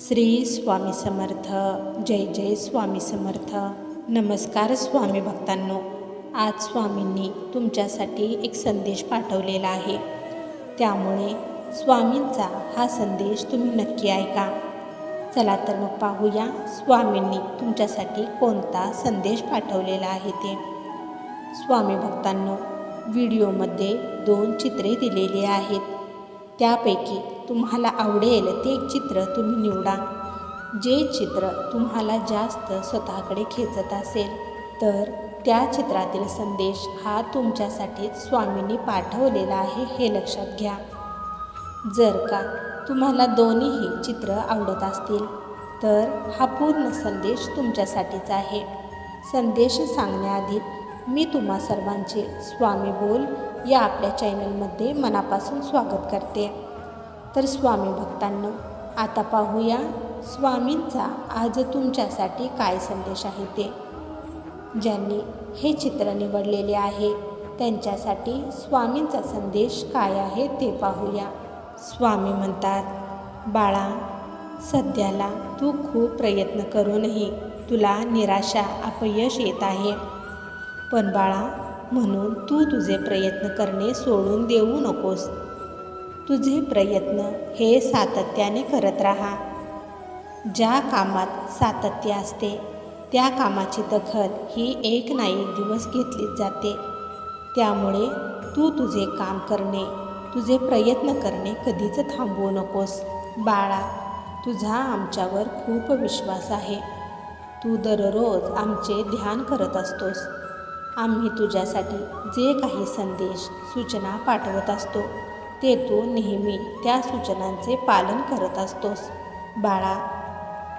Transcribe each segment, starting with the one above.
श्री स्वामी समर्थ जय जय स्वामी समर्थ. नमस्कार स्वामी भक्तांनो आज स्वामींनी तुमच्यासाठी एक संदेश पाठवलेला आहे. त्यामुळे स्वामींचा हा संदेश तुम्ही नक्की ऐका. चला तर मग पाहूया स्वामींनी तुमच्यासाठी कोणता संदेश पाठवलेला आहे ते. स्वामी भक्तांनो व्हिडिओमध्ये दोन चित्रे दिलेली आहेत. त्यापैकी तुम्हाला आवडेल ते एक चित्र तुम्ही निवडा. जे चित्र तुम्हाला जास्त स्वतःकडे खेचत असेल तर त्या चित्रातील संदेश हा तुमच्यासाठी स्वामींनी पाठवलेला आहे हे लक्षात घ्या. जर का तुम्हाला दोन्हीही चित्र आवडत असतील तर हा पूर्ण संदेश तुमच्यासाठीच आहे. संदेश सांगण्याआधी मी तुम्हा सर्वांचे स्वामी बोल या आपल्या चॅनलमध्ये मनापासून स्वागत करते. तर स्वामी भक्तांनो आता पाहूया स्वामींचा आज तुमच्यासाठी काय संदेश आहे ते. ज्यांनी हे चित्र निवडलेले आहे त्यांच्यासाठी स्वामींचा संदेश काय आहे ते पाहूया. स्वामी म्हणतात बाळा सध्याला तू खूप प्रयत्न करूनही तुला निराशा अपयश येत आहे. पण बाळा म्हणून तू तुझे प्रयत्न करणे सोडून देऊ नकोस. तुझे प्रयत्न हे सातत्याने करत राहा. ज्या कामात सातत्य असते त्या कामाची दखल ही एक ना एक दिवस घेतली जाते. त्यामुळे तू तुझे काम करणे तुझे प्रयत्न करणे कधीच थांबवू नकोस. बाळा तुझा आमच्यावर खूप विश्वास आहे. तू दररोज आमचे ध्यान करत असतोस. आम्ही तुझ्यासाठी जे काही संदेश सूचना पाठवत असतो ते तू नेहमी त्या सूचनांचे पालन करत असतोस. बाळा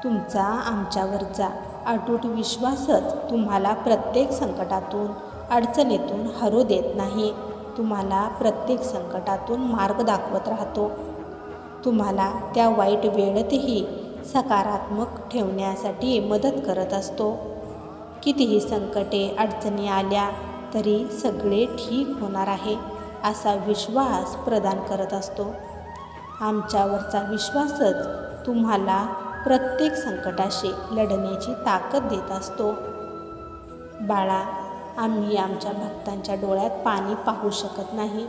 तुमचा आमच्यावरचा अटूट विश्वासच तुम्हाला प्रत्येक संकटातून अडचणीतून हरू देत नाही. तुम्हाला प्रत्येक संकटातून मार्ग दाखवत राहतो. तुम्हाला त्या वाईट वेळेतही सकारात्मक ठेवण्यासाठी मदत करत असतो. कितीही संकटे अडचणी आल्या तरी सगळे ठीक होणार आहे. असा विश्वास प्रदान करत असतो. आमच्यावरचा विश्वासच तुम्हाला प्रत्येक संकटाशी लढण्याची ताकद देत असतो. बाळा आम्ही आमच्या भक्तांच्या डोळ्यात पाणी पाहू शकत नाही.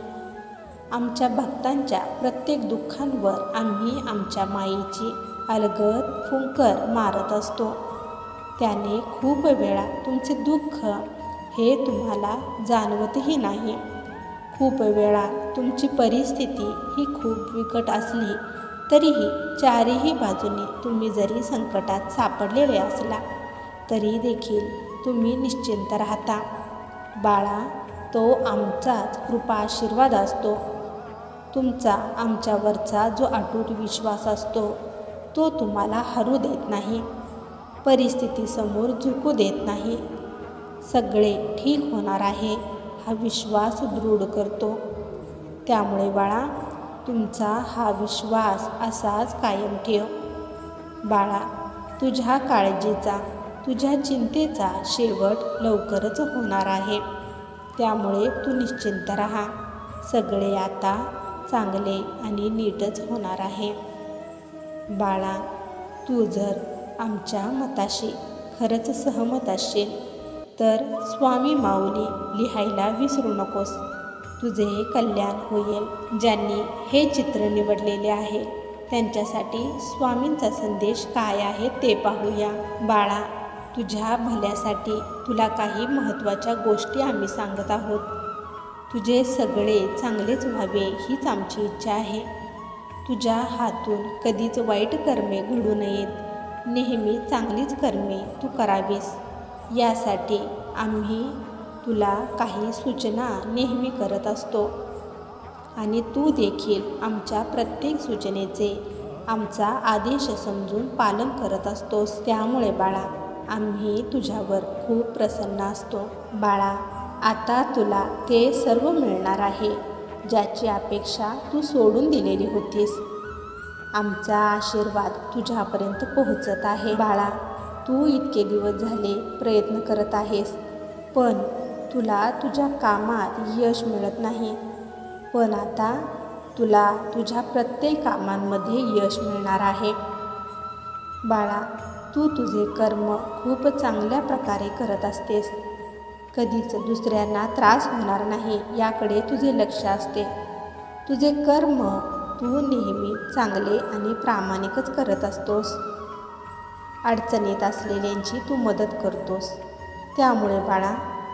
आमच्या भक्तांच्या प्रत्येक दुःखांवर आम्ही आमच्या माईची अलगद फुंकर मारत असतो. त्याने खूप वेळा तुमचे दुःख हे तुम्हाला जाणवतही नाही. खूप वेळा तुमची परिस्थिती ही खूप बिकट असली तरीही चारही बाजूने तुम्ही जरी संकटात सापडलेले असला तरी देखील तुम्ही निश्चिंत राहता. बाळा तो आमचाच कृपा आशीर्वाद असतो. तुमचा आमच्यावरचा जो अटूट विश्वास असतो तो तुम्हाला हरू देत नाही. परिस्थितीसमोर झुकू देत नाही. सगळे ठीक होणार आहे. हा विश्वास दृढ करतो. त्यामुळे बाळा तुमचा हा विश्वास असाच कायम ठेव बाळा तुझ्या काळजीचा तुझ्या चिंतेचा शेवट लवकरच होणार आहे. त्यामुळे तू निश्चिंत राहा. सगळे आता चांगले आणि नीटच होणार आहे. बाळा तू जर आमच्या मताशी खरंच सहमत असशील तर स्वामी माऊली लिहायला विसरू नकोस. तुझे कल्याण होईल. ज्यांनी हे चित्र निवडलेले आहे त्यांच्यासाठी स्वामींचा संदेश काय आहे ते पाहूया. बाळा तुझ्या भल्यासाठी तुला काही महत्त्वाच्या गोष्टी आम्ही सांगत आहोत. तुझे सगळे चांगलेच व्हावे हीच आमची इच्छा आहे. तुझ्या हातून कधीच वाईट कर्मे घडू नयेत. नेहमी चांगलीच कर्मे तू करावीस. यासाठी आम्ही तुला काही सूचना नेहमी करत असतो. आणि तू देखील आमच्या प्रत्येक सूचनेचे आमचा आदेश समजून पालन करत असतोस. त्यामुळे बाळा आम्ही तुझ्यावर खूप प्रसन्न असतो. बाळा आता तुला ते सर्व मिळणार आहे ज्याची अपेक्षा तू सोडून दिलेली होतीस. आमचा आशीर्वाद तुझ्यापर्यंत पोहोचत आहे. बाळा तू इतके दिवस झाले प्रयत्न करत आहेस. पण तुला तुझ्या कामात यश मिळत नाही. पण आता तुला तुझ्या प्रत्येक कामांमध्ये यश मिळणार आहे. बाळा तू तुझे कर्म खूप चांगल्या प्रकारे करत असतेस. कधीच दुसऱ्यांना त्रास होणार नाही याकडे तुझे लक्ष असते. तुझे कर्म तू नेहमी चांगले आणि प्रामाणिकच करत असतोस. अडचणीत असलेल्यांची तू मदत करतोस. त्यामुळे बाळा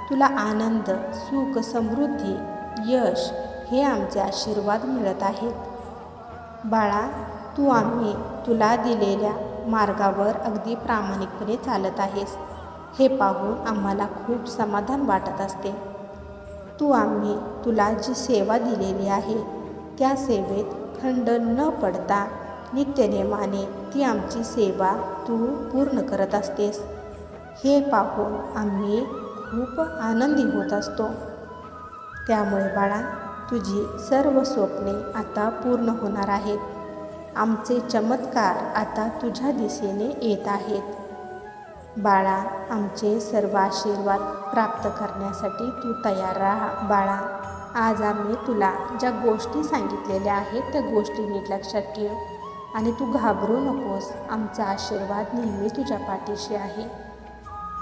तुला आनंद सुख समृद्धी यश हे आमचे आशीर्वाद मिळत आहेत. बाळा तू आम्ही तुला दिलेल्या मार्गावर अगदी प्रामाणिकपणे चालत आहेस. हे पाहून आम्हाला खूप समाधान वाटत असते. तू आम्ही तुला जी सेवा दिलेली आहे त्या सेवेत खंड न पडता नित्यनेमाने ती आमची सेवा तू पूर्ण करत असतेस. हे पाहून आम्ही खूप आनंदी होत असतो. त्यामुळे बाळा तुझी सर्व स्वप्ने आता पूर्ण होणार आहेत. आमचे चमत्कार आता तुझ्या दिशेने येत आहेत. बाळा आमचे सर्व आशीर्वाद प्राप्त करण्यासाठी तू तयार राहा बाळा. आज आम्ही तुला ज्या गोष्टी सांगितलेल्या आहेत त्या गोष्टी नीट लक्षात ठेव. आणि तू घाबरू नकोस. आमचा आशीर्वाद नेहमी तुझ्या पाठीशी आहे.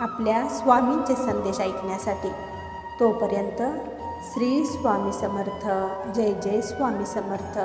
आपल्या स्वामींचे संदेश ऐकण्यासाठी. तोपर्यंत श्री स्वामी समर्थ. जय जय स्वामी समर्थ.